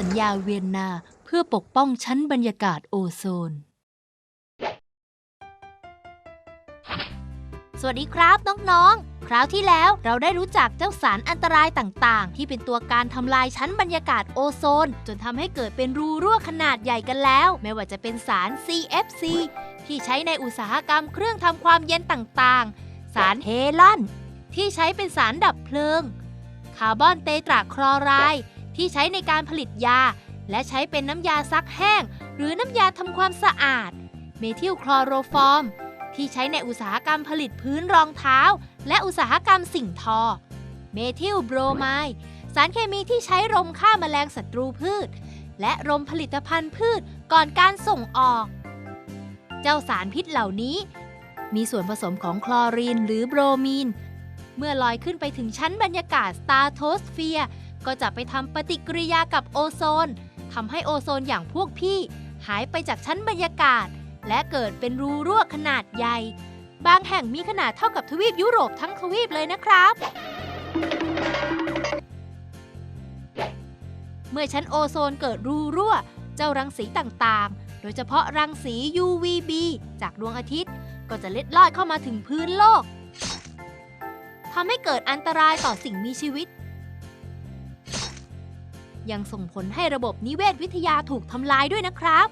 สัญญาเวียนนาเพื่อปกป้องชั้นบรรยากาศโอโซน สวัสดีครับน้องๆ คราวที่แล้วเราได้รู้จักเจ้าสารอันตรายต่างๆ ที่เป็นตัวการทำลายชั้นบรรยากาศโอโซน จนทำให้เกิดเป็นรูรั่วขนาดใหญ่กันแล้ว ไม่ว่าจะเป็นสาร CFC ที่ใช้ในอุตสาหกรรมเครื่องทำความเย็นต่างๆ สารเฮลอนที่ใช้เป็นสารดับเพลิง คาร์บอนเตตราคลอไรด์ ที่ใช้ในการผลิตยา และใช้เป็นน้ำยาซักแห้ง หรือน้ำยาทำความสะอาด เมทิลคลอโรฟอร์ม ที่ใช้ในอุตสาหกรรมผลิตพื้นรองเท้า และอุตสาหกรรมสิ่งทอ เมทิลโบรไมด์สารเคมีที่ใช้รมฆ่าแมลงศัตรูพืช และรมผลิตภัณฑ์พืชก่อนการส่งออก เจ้าสารพิษเหล่านี้ มีส่วนผสมของคลอรีนหรือโบรมีน เมื่อลอยขึ้นไปถึงชั้นบรรยากาศสตาร์โทสเฟียร์ ก็จะไปทำปฏิกิริยากับโอโซนทำให้โอโซนอย่างพวกพี่ หายไปจากชั้นบรรยากาศ และเกิดเป็นรูรั่วขนาดใหญ่ บางแห่งมีขนาดเท่ากับทวีปยุโรปทั้งทวีปเลยนะครับ เมื่อชั้นโอโซนเกิดรูรั่ว เจ้ารังสีต่างๆ โดยเฉพาะรังสี UVB จากดวงอาทิตย์ ก็จะเล็ดลอดเข้ามาถึงพื้นโลกทำให้เกิดอันตรายต่อสิ่งมีชีวิต ยังส่งผลให้ระบบนิเวศวิทยาถูกทำลายด้วยนะครับ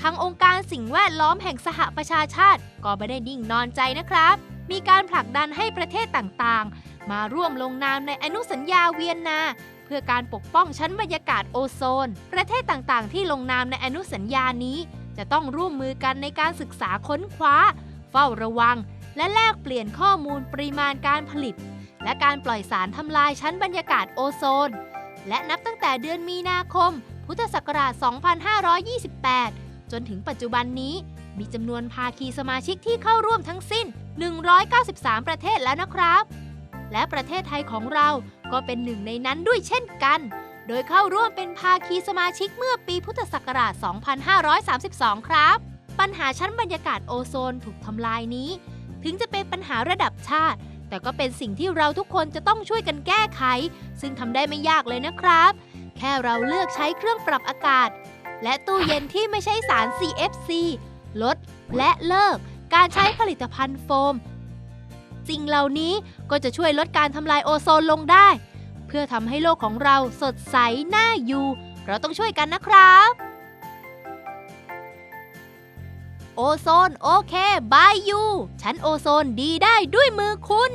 ทางองค์การสิ่งแวดล้อมแห่งสหประชาชาติ ก็ไม่ได้นิ่งนอนใจนะครับ มีการผลักดันให้ประเทศต่างๆ มาร่วมลงนามในอนุสัญญาเวียนนา เพื่อการปกป้องชั้นบรรยากาศโอโซน ประเทศต่างๆ ที่ลงนามในอนุสัญญานี้ จะต้องร่วมมือกันในการศึกษาค้นคว้า เฝ้าระวัง และแลกเปลี่ยนข้อมูลปริมาณการผลิต และการปล่อยสารทำลายชั้นบรรยากาศโอโซน และนับตั้งแต่เดือนมีนาคม พุทธศักราช 2528 จนถึงปัจจุบันนี้ มีจำนวนภาคีสมาชิกที่เข้าร่วมทั้งสิ้น 193 ประเทศแล้วนะครับ และประเทศไทยของเราก็เป็นหนึ่งในนั้นด้วยเช่นกัน โดยเข้าร่วมเป็นภาคีสมาชิกเมื่อปีพุทธศักราช 2532 ครับ ปัญหาชั้นบรรยากาศโอโซนถูกทำลายนี้ ถึงจะเป็นปัญหาระดับชาติ แต่ก็เป็นสิ่งที่เราทุกคนจะต้องช่วยกันแก้ไข ซึ่งทำได้ไม่ยากเลยนะครับ แค่เราเลือกใช้เครื่องปรับอากาศ และตู้เย็นที่ไม่ใช้สาร CFC ลดและเลิกการใช้ผลิตภัณฑ์โฟม สิ่งเหล่านี้ก็จะช่วยลดการทำลายโอโซนลงได้ เพื่อทำให้โลกของเราสดใสน่าอยู่ เราต้องช่วยกันนะครับ โอโซนโอเคบายยู ชั้นโอโซนดีได้ด้วยมือคุณ